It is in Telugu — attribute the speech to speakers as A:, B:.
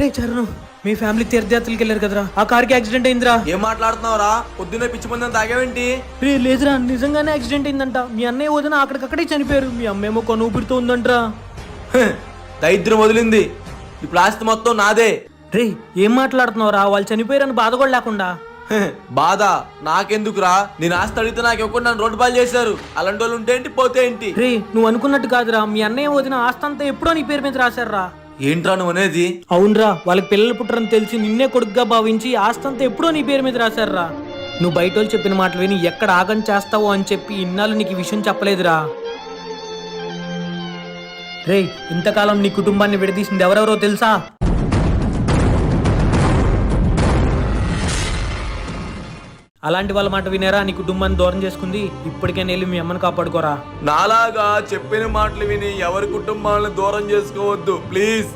A: రే చరణ్ మీ ఫ్యామిలీ తీర్థయాత్రలకు వెళ్ళారు కదరా. ఆ కార్కి యాక్సిడెంట్ అయిందిరా.
B: ఏం మాట్లాడుతున్నావురా? పొద్దున్నే పిచ్చి మందని తాగావేంటి?
A: రే లేదురా నిజంగానే యాక్సిడెంట్ అయిందంట. మీ అన్నయ్య వదిన అక్కడికక్కడే చనిపోయారు. మీ అమ్మేమో కొను ఊపిరితో ఉందంట్రా.
B: దరిద్రం వదిలింది. ఇప్పుడు ఆస్తి మొత్తం నాదే.
A: రే ఏం మాట్లాడుతున్నావురా? వాళ్ళు చనిపోయారని బాధ కూడా లేకుండా.
B: బాధ నాకెందుకురా? నేను ఆస్తి అడిగితే నాకు ఎవరు నన్ను రోడ్డు పాలు చేశారు? అలాంటి వాళ్ళు ఉంటే ఏంటి పోతే ఏంటి?
A: రే నువ్వు అనుకున్నట్టు కాదురా. మీ అన్నయ్య వదిన ఆస్తంతా ఎప్పుడో నీ పేరు మీద రాశారా?
B: ఏంట్రా నువ్వు అనేది?
A: అవునరా వాళ్ళకి పిల్లలు పుట్టరని తెలిసి నిన్నే కొడుకుగా భావించి ఆస్తంతా ఎప్పుడో నీ పేరు మీద రాశారా నువ్వు బయట వాళ్ళు చెప్పిన మాటలు విని ఎక్కడ ఆగం చేస్తావో అని చెప్పి ఇన్నాళ్ళు నీకు ఈ విషయం చెప్పలేదురా. రే ఇంతకాలం నీ కుటుంబాన్ని విడదీసింది ఎవరెవరో తెలుసా? అలాంటి వాళ్ళ మాట వినేరా? నీ కుటుంబాన్ని దూరం చేసుకుంది. ఇప్పటికైనా వెళ్ళి మీ అమ్మని కాపాడుకోరా.
B: నాలాగా చెప్పిన మాటలు విని ఎవరి కుటుంబాలను దూరం చేసుకోవద్దు. ప్లీజ్.